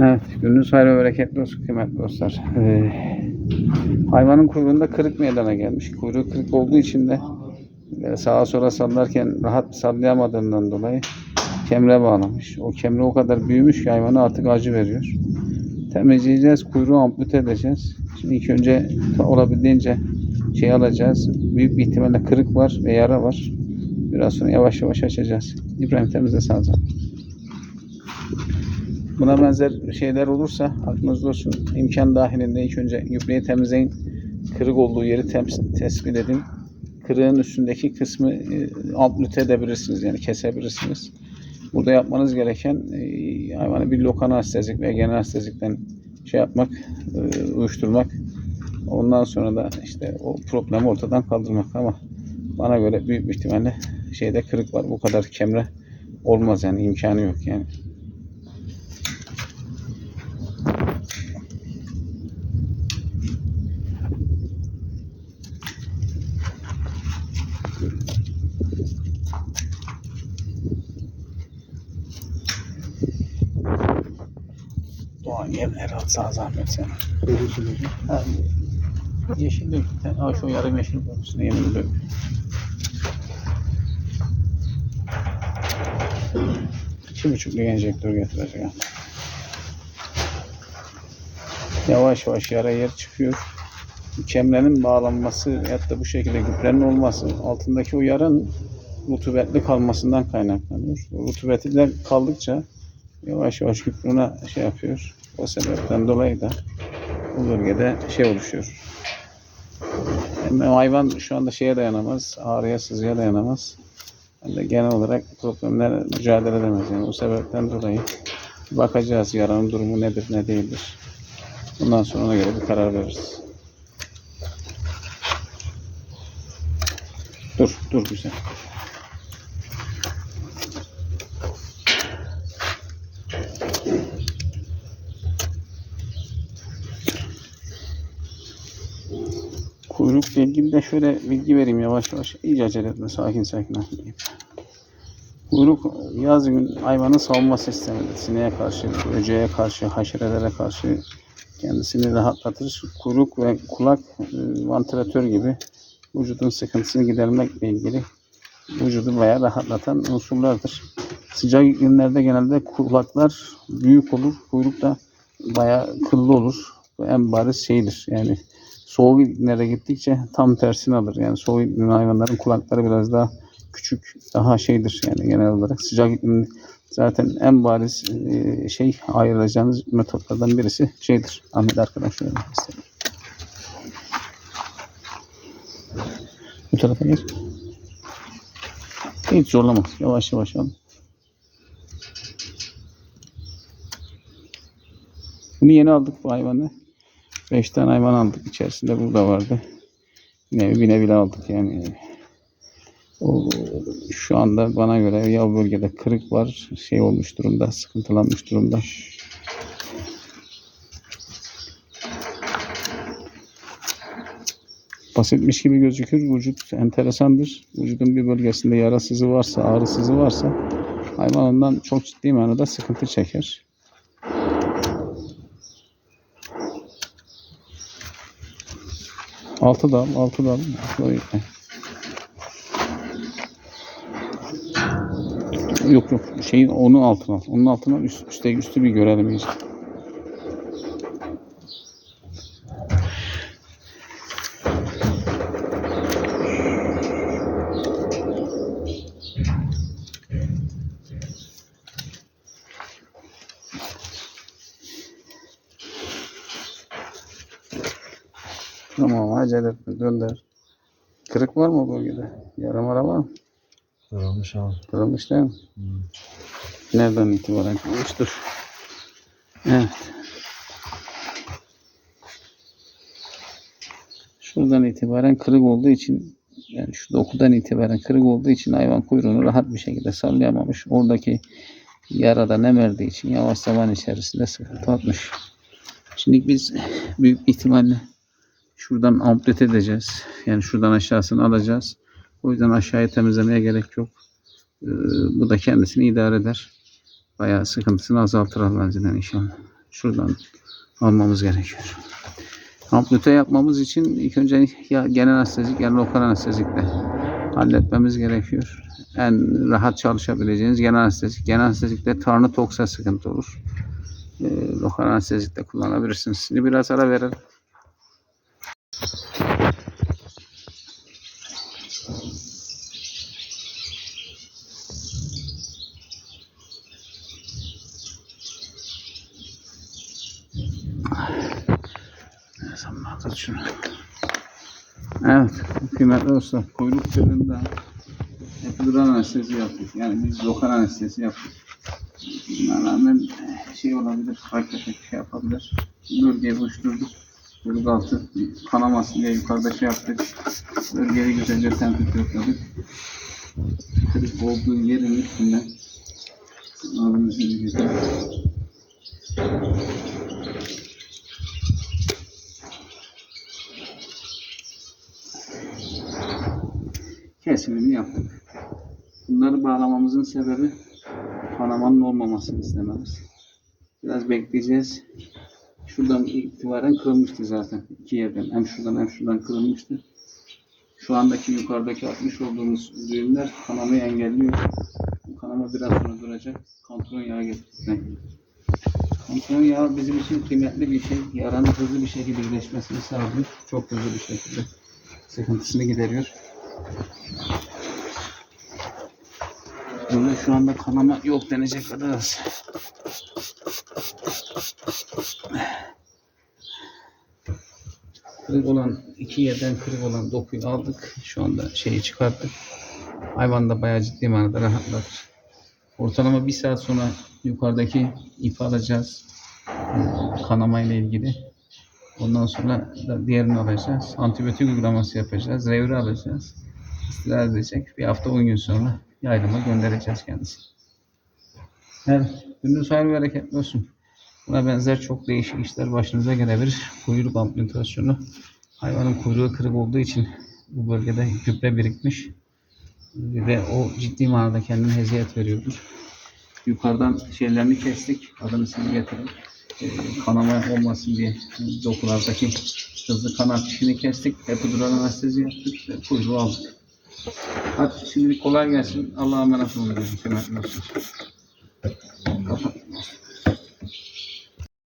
Evet, gününüz hayırlı ve bereketli olsun kıymetli dostlar. Ee, hayvanın kuyruğunda kırık meydana gelmiş. Kuyruğu kırık olduğu için de böyle sağa sola sallarken rahat sallayamadığından dolayı kemre bağlamış. O kemre o kadar büyümüş ki hayvana artık acı veriyor. Temizleyeceğiz, kuyruğu ampute edeceğiz. Şimdi ilk önce olabildiğince şey alacağız. Büyük bir ihtimalle kırık var ve yara var. Biraz sonra yavaş yavaş açacağız. İbrahim temizle sağ. Buna benzer şeyler olursa aklınızda olsun. İmkan dahilinde ilk önce gübreyi temizleyin. Kırık olduğu yeri tespit edin. Kırığın üstündeki kısmı e, amplite edebilirsiniz yani kesebilirsiniz. Burada yapmanız gereken e, hayvanı bir lokal anestezik veya genel anestezikten şey yapmak, e, uyuşturmak. Ondan sonra da işte o problemi ortadan kaldırmak ama bana göre büyük bir ihtimalle şeyde kırık var. Bu kadar kemre olmaz yani imkanı yok yani. Doğan yem herhalde sağ zahmet sen. Ha, Yeşillik. Ha, şu yarım yeşil boyusunu yemin ediyorum. İki buçuklu enjektör getireceğim. Yavaş yavaş yara yer çıkıyor. Kemrenin bağlanması ya da bu şekilde gübrenin olması altındaki o yaranın rutubetli kalmasından kaynaklanıyor. Rutubeti de kaldıkça yavaş yavaş gübruna şey yapıyor. O sebepten dolayı da bu bölgede şey oluşuyor. Hem hayvan şu anda şeye dayanamaz, ağrıya, sızıya dayanamaz. Hem de genel olarak problemler mücadele edemez. Yani o sebepten dolayı bakacağız yaranın durumu nedir, ne değildir. Bundan sonra ona göre bir karar veririz. Dur, dur güzel. Kuyrukla ilgili de şöyle bilgi vereyim yavaş yavaş. İyice acele etme, sakin sakin anlatayım. Kuyruk yaz gün hayvanın savunma sistemidir. Sineğe karşı, böceğe karşı, haşerelere karşı kendisini rahatlatır. Kuyruk ve kulak e, vantilatör gibi vücudun sıkıntısını gidermekle ilgili vücudu bayağı rahatlatan unsurlardır. Sıcak günlerde genelde kulaklar büyük olur, kuyruk da bayağı kıllı olur. Bu en bariz şeydir. Yani soğuk iklimlere gittikçe tam tersini alır. Yani soğuk iklim hayvanların kulakları biraz daha küçük, daha şeydir yani genel olarak. Sıcak iklim zaten en bariz e, şey ayıracağınız metotlardan birisi şeydir. Ahmet arkadaş şöyle göstereyim. Bu tarafa geç. Hiç zorlamaz. Yavaş yavaş al. Bunu yeni aldık bu hayvanı. 5 tane hayvan aldık. İçerisinde burada vardı. Yine bir bile aldık yani. O, şu anda bana göre ya bölgede kırık var, şey olmuş durumda, sıkıntılanmış durumda. Basitmiş gibi gözükür. Vücut enteresandır. Vücudun bir bölgesinde yarasızı varsa, ağrısızı varsa hayvan ondan çok ciddi manada sıkıntı çeker. Altı dal, altı dal. Yok yok. Şeyin onun altına al. Onun altına al. Üst, üstte, üstü bir görelim iyice. Acele etme. Dönder. Kırık var mı o bölgede? Yara mara var mı? Kırılmış abi. Kırılmış değil mi? Hmm. Nereden itibaren kırılmıştır? Evet. Şuradan itibaren kırık olduğu için yani şu dokudan itibaren kırık olduğu için hayvan kuyruğunu rahat bir şekilde sallayamamış. Oradaki yarada nem verdiği için yavaş zaman içerisinde sıkıntı atmış. Şimdi biz büyük ihtimalle şuradan amplite edeceğiz. Yani şuradan aşağısını alacağız. O yüzden aşağıya temizlemeye gerek yok. Ee, bu da kendisini idare eder. Bayağı sıkıntısını azaltır Allah'ın inşallah. şuradan almamız gerekiyor. Amplite yapmamız için ilk önce ya genel anestezik ya lokal anestezikle halletmemiz gerekiyor. En rahat çalışabileceğiniz genel anestezik. Genel anestezikte tarnı toksa sıkıntı olur. Ee, lokal anestezikte kullanabilirsiniz. Şimdi biraz ara verelim. Şunu. Evet, kıymetli dostlar, kuyruk çölünde epidural anestezi yaptık. Yani biz lokal anestezi yaptık. Buna rağmen şey olabilir, hakikaten şey yapabilir. Bölgeyi boşturduk. Kuyruk altı kanamasın diye yukarıda şey yaptık. Bölgeyi güzelce temperaturladık. Kırık olduğu yerin üstünden ağzımızı güzel kesimini yaptık. Bunları bağlamamızın sebebi kanamanın olmamasını istememiz. Biraz bekleyeceğiz. Şuradan itibaren kırılmıştı zaten. iki yerden. Hem şuradan hem şuradan kırılmıştı. Şu andaki yukarıdaki atmış olduğumuz düğümler kanamayı engelliyor. Bu kanama biraz sonra duracak. Kontrol yağı getirdik. Kontrol yağı bizim için kıymetli bir şey. Yaranın hızlı bir şekilde iyileşmesini sağlıyor. Çok hızlı bir şekilde sıkıntısını gideriyor. Burada şu anda kanama yok denecek kadar az. Kırık olan, iki yerden kırık olan dokuyu aldık. Şu anda şeyi çıkarttık. Hayvan da bayağı ciddi manada rahatladı. Ortalama bir saat sonra yukarıdaki ipi alacağız. Ee, Kanama ile ilgili. Ondan sonra diğerini alacağız. Antibiyotik uygulaması yapacağız. Revri alacağız. İstirahat edecek. Bir hafta 10 gün sonra yaylıma göndereceğiz kendisini. Evet. Gününüz hayırlı ve bereketli olsun. Buna benzer çok değişik işler başınıza gelebilir. Kuyruk amputasyonu. Hayvanın kuyruğu kırık olduğu için bu bölgede gübre birikmiş. Ve o ciddi manada kendine eziyet veriyordur. Yukarıdan şeylerini kestik. Adını size getirin. Kanama olmasın diye dokulardaki hızlı kan akışını kestik. Epidural anestezi yaptık kuyruğu aldık. Hadi şimdi kolay gelsin. Allah'a emanet olun.